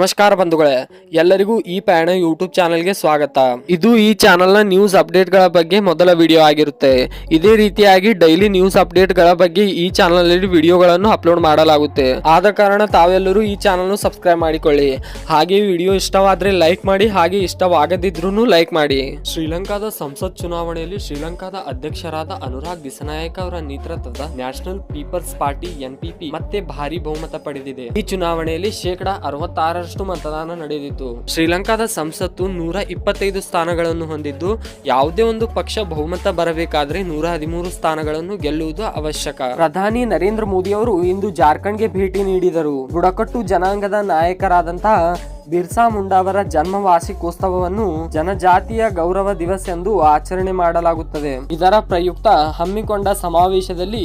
ನಮಸ್ಕಾರ ಬಂಧುಗಳೇ, ಎಲ್ಲರಿಗೂ ಈ ಪಯಣ ಯೂಟ್ಯೂಬ್ ಚಾನೆಲ್ಗೆ ಸ್ವಾಗತ. ಇದು ಈ ಚಾನೆಲ್ನ ನ್ಯೂಸ್ ಅಪ್ಡೇಟ್ಗಳ ಬಗ್ಗೆ ಮೊದಲ ವಿಡಿಯೋ ಆಗಿರುತ್ತೆ. ಇದೇ ರೀತಿಯಾಗಿ ಡೈಲಿ ನ್ಯೂಸ್ ಅಪ್ಡೇಟ್ಗಳ ಬಗ್ಗೆ ಈ ಚಾನಲ್ನಲ್ಲಿ ವಿಡಿಯೋಗಳನ್ನು ಅಪ್ಲೋಡ್ ಮಾಡಲಾಗುತ್ತೆ. ಆದ ಕಾರಣ ತಾವೆಲ್ಲರೂ ಈ ಚಾನಲ್ನ ಸಬ್ಸ್ಕ್ರೈಬ್ ಮಾಡಿಕೊಳ್ಳಿ. ಹಾಗೆ ವಿಡಿಯೋ ಇಷ್ಟವಾದರೆ ಲೈಕ್ ಮಾಡಿ, ಹಾಗೆ ಇಷ್ಟವಾಗದಿದ್ರೂ ಲೈಕ್ ಮಾಡಿ. ಶ್ರೀಲಂಕಾದ ಸಂಸತ್ ಚುನಾವಣೆಯಲ್ಲಿ ಶ್ರೀಲಂಕಾದ ಅಧ್ಯಕ್ಷರಾದ ಅನುರಾಗ್ ದಿಸನಾಯಕ್ ಅವರ ನೇತೃತ್ವದ ನ್ಯಾಷನಲ್ ಪೀಪಲ್ಸ್ ಪಾರ್ಟಿ ಎನ್ಪಿಪಿ ಮತ್ತೆ ಭಾರಿ ಬಹುಮತ ಪಡೆದಿದೆ. ಈ ಚುನಾವಣೆಯಲ್ಲಿ ಶೇಕಡ ಅರವತ್ತಾರರಷ್ಟು ಮತದಾನ ನಡೆದಿತ್ತು. ಶ್ರೀಲಂಕಾದ ಸಂಸತ್ತು ನೂರ ಇಪ್ಪತ್ತೈದು ಸ್ಥಾನಗಳನ್ನು ಹೊಂದಿದ್ದು, ಯಾವುದೇ ಒಂದು ಪಕ್ಷ ಬಹುಮತ ಬರಬೇಕಾದ್ರೆ ನೂರ ಹದಿಮೂರು ಸ್ಥಾನಗಳನ್ನು ಗೆಲ್ಲುವುದು ಅವಶ್ಯಕ. ಪ್ರಧಾನಿ ನರೇಂದ್ರ ಮೋದಿ ಅವರು ಇಂದು ಜಾರ್ಖಂಡ್ಗೆ ಭೇಟಿ ನೀಡಿದರು. ಬುಡಕಟ್ಟು ಜನಾಂಗದ ನಾಯಕರಾದಂತಹ ಬಿರ್ಸಾ ಮುಂಡಾ ಅವರ ಜನ್ಮ ವಾರ್ಷಿಕೋತ್ಸವವನ್ನು ಜನಜಾತಿಯ ಗೌರವ ದಿವಸ ಎಂದು ಆಚರಣೆ ಮಾಡಲಾಗುತ್ತದೆ. ಇದರ ಪ್ರಯುಕ್ತ ಹಮ್ಮಿಕೊಂಡ ಸಮಾವೇಶದಲ್ಲಿ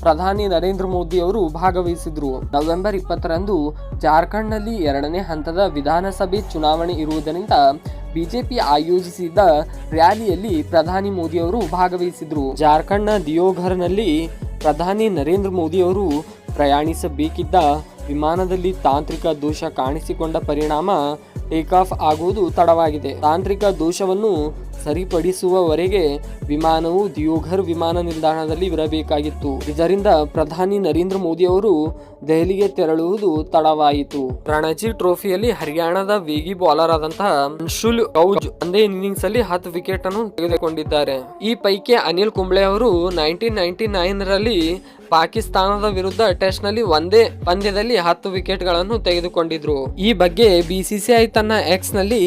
ಪ್ರಧಾನಿ ನರೇಂದ್ರ ಮೋದಿ ಅವರು ಭಾಗವಹಿಸಿದ್ರು. ನವೆಂಬರ್ ಇಪ್ಪತ್ತರಂದು ಜಾರ್ಖಂಡ್ನಲ್ಲಿ ಎರಡನೇ ಹಂತದ ವಿಧಾನಸಭೆ ಚುನಾವಣೆ ಇರುವುದರಿಂದ ಬಿಜೆಪಿ ಆಯೋಜಿಸಿದ್ದ ರ್ಯಾಲಿಯಲ್ಲಿ ಪ್ರಧಾನಿ ಮೋದಿ ಅವರು ಭಾಗವಹಿಸಿದ್ರು. ಜಾರ್ಖಂಡ್ನ ದಿಯೋಘರ್ನಲ್ಲಿ ಪ್ರಧಾನಿ ನರೇಂದ್ರ ಮೋದಿ ಅವರು ಪ್ರಯಾಣಿಸಬೇಕಿದ್ದ ವಿಮಾನದಲ್ಲಿ ತಾಂತ್ರಿಕ ದೋಷ ಕಾಣಿಸಿಕೊಂಡ ಪರಿಣಾಮ ಟೇಕ್ ಆಫ್ ಆಗುವುದು ತಡವಾಗಿದೆ. ತಾಂತ್ರಿಕ ದೋಷವನ್ನು ಸರಿಪಡಿಸುವವರೆಗೆ ವಿಮಾನವು ದಿಯೋಘರ್ ವಿಮಾನ ನಿಲ್ದಾಣದಲ್ಲಿ ಇರಬೇಕಾಗಿತ್ತು ಇದರಿಂದ ಪ್ರಧಾನಿ ನರೇಂದ್ರ ಮೋದಿ ಅವರು ದೆಹಲಿಗೆ ತೆರಳುವುದು ತಡವಾಯಿತು. ರಣಜಿ ಟ್ರೋಫಿಯಲ್ಲಿ ಹರಿಯಾಣದ ವೇಗಿ ಬೌಲರ್ ಆದಂತಹ ಅನ್ಶುಲ್ ಕೌಜ್ ಒಂದೇ ಇನ್ನಿಂಗ್ಸ್ ಅಲ್ಲಿ ಹತ್ತು ವಿಕೆಟ್ ಅನ್ನು ತೆಗೆದುಕೊಂಡಿದ್ದಾರೆ. ಈ ಪೈಕಿ ಅನಿಲ್ ಕುಂಬ್ಳೆ ಅವರು ನೈನ್ಟೀನ್ ನೈನ್ಟಿ ನೈನ್ ರಲ್ಲಿ ಪಾಕಿಸ್ತಾನದ ವಿರುದ್ಧ ಟೆಸ್ಟ್ನಲ್ಲಿ ಒಂದೇ ಪಂದ್ಯದಲ್ಲಿ ಹತ್ತು ವಿಕೆಟ್ಗಳನ್ನು ತೆಗೆದುಕೊಂಡಿದ್ರು. ಈ ಬಗ್ಗೆ ಬಿಸಿಸಿಐ ತನ್ನ ಎಕ್ಸ್ನಲ್ಲಿ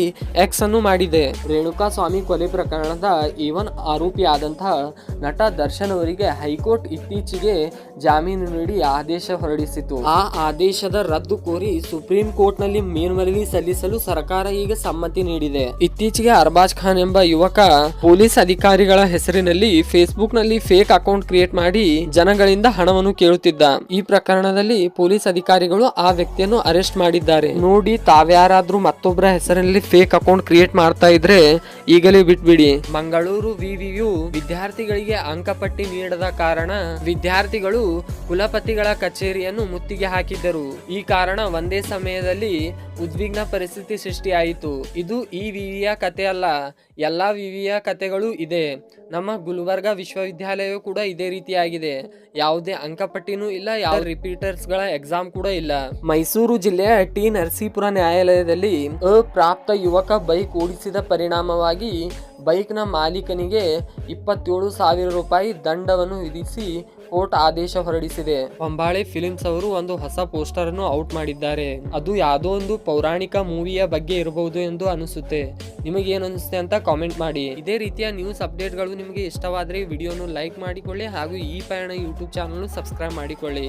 ಎಕ್ಸ್ ಅನ್ನು ಮಾಡಿದೆ. ರೇಣುಕಾ ಸ್ವಾಮಿ ಕೊಲೆ ಪ್ರಕರಣದ ಇವನ್ ಆರೋಪಿಯಾದಂತಹ ನಟ ದರ್ಶನ್ ಅವರಿಗೆ ಹೈಕೋರ್ಟ್ ಇತ್ತೀಚೆಗೆ ಜಾಮೀನು ನೀಡಿ ಆದೇಶ ಹೊರಡಿಸಿತು ಆ ಆದೇಶದ ರದ್ದು ಕೋರಿ ಸುಪ್ರೀಂ ಕೋರ್ಟ್ನಲ್ಲಿ ಮೇಲ್ಮನವಿ ಸಲ್ಲಿಸಲು ಸರ್ಕಾರ ಈಗ ಸಮ್ಮತಿ ನೀಡಿದೆ. ಇತ್ತೀಚೆಗೆ ಅರ್ಬಾಜ್ ಖಾನ್ ಎಂಬ ಯುವಕ ಪೊಲೀಸ್ ಅಧಿಕಾರಿಗಳ ಹೆಸರಿನಲ್ಲಿ ಫೇಸ್ಬುಕ್ನಲ್ಲಿ ಫೇಕ್ ಅಕೌಂಟ್ ಕ್ರಿಯೇಟ್ ಮಾಡಿ ಜನಗಳಿಂದ ಹಣವನ್ನು ಕೇಳುತ್ತಿದ್ದ. ಈ ಪ್ರಕರಣದಲ್ಲಿ ಪೊಲೀಸ್ ಅಧಿಕಾರಿಗಳು ಆ ವ್ಯಕ್ತಿಯನ್ನು ಅರೆಸ್ಟ್ ಮಾಡಿದ್ದಾರೆ. ನೋಡಿ ತಾವ್ಯಾರಾದ್ರೂ ಮತ್ತೊಬ್ಬರ ಹೆಸರಿನಲ್ಲಿ ಫೇಕ್ ಅಕೌಂಟ್ ಕ್ರಿಯೇಟ್ ಮಾಡ್ತಾ ಇದ್ರೆ ಈಗಲೇ ಬಿಟ್ಬಿಡಿ. ಮಂಗಳೂರು ವಿವಿಯು ವಿದ್ಯಾರ್ಥಿಗಳಿಗೆ ಅಂಕಪಟ್ಟಿ ನೀಡದ ಕಾರಣ ವಿದ್ಯಾರ್ಥಿಗಳು ಕುಲಪತಿಗಳ ಕಚೇರಿಯನ್ನು ಮುತ್ತಿಗೆ ಹಾಕಿದ್ದರು. ಈ ಕಾರಣ ಒಂದೇ ಸಮಯದಲ್ಲಿ ಉದ್ವಿಗ್ನ ಪರಿಸ್ಥಿತಿ ಸೃಷ್ಟಿಯಾಯಿತು. ಇದು ಈ ವಿವಿಯ ಕತೆ ಅಲ್ಲ, ಎಲ್ಲಾ ವಿವಿಯ ಕತೆಗಳು ಇದೆ. ನಮ್ಮ ಗುಲ್ಬರ್ಗ ವಿಶ್ವವಿದ್ಯಾಲಯವು ಕೂಡ ಇದೇ ರೀತಿಯಾಗಿದೆ. ಯಾವುದೇ ಅಂಕಪಟ್ಟಿನೂ ಇಲ್ಲ, ಯಾವ ರಿಪೀಟರ್ಸ್ಗಳ ಎಕ್ಸಾಮ್ ಕೂಡ ಇಲ್ಲ. ಮೈಸೂರು ಜಿಲ್ಲೆಯ ಟಿ. ನರಸೀಪುರ ನ್ಯಾಯಾಲಯದಲ್ಲಿ ಅಪ್ರಾಪ್ತ ಯುವಕ ಬೈಕ್ ಓಡಿಸಿದ ಪರಿಣಾಮವಾಗಿ ಬೈಕ್ನ ಮಾಲೀಕನಿಗೆ ಇಪ್ಪತ್ತೇಳು ಸಾವಿರ ರೂಪಾಯಿ ದಂಡವನ್ನು ವಿಧಿಸಿ ಕೋರ್ಟ್ ಆದೇಶ ಹೊರಡಿಸಿದೆ. ಹೊಂಬಾಳೆ ಫಿಲಿಮ್ಸ್ ಅವರು ಒಂದು ಹೊಸ ಪೋಸ್ಟರ್ ಅನ್ನು ಔಟ್ ಮಾಡಿದ್ದಾರೆ. ಅದು ಯಾವುದೋ ಒಂದು ಪೌರಾಣಿಕ ಮೂವಿಯ ಬಗ್ಗೆ ಇರಬಹುದು ಎಂದು ಅನಿಸುತ್ತೆ. ನಿಮಗೆ ಏನು ಅನಿಸುತ್ತೆ ಅಂತ ಕಾಮೆಂಟ್ ಮಾಡಿ. ಇದೇ ರೀತಿಯ ನ್ಯೂಸ್ ಅಪ್ಡೇಟ್ಗಳು ನಿಮಗೆ ಇಷ್ಟವಾದರೆ ವಿಡಿಯೋನು ಲೈಕ್ ಮಾಡಿಕೊಳ್ಳಿ ಹಾಗೂ ಈ ಪಯಣ ಯೂಟ್ಯೂಬ್ ಚಾನಲ್ ಸಬ್ಸ್ಕ್ರೈಬ್ ಮಾಡಿಕೊಳ್ಳಿ.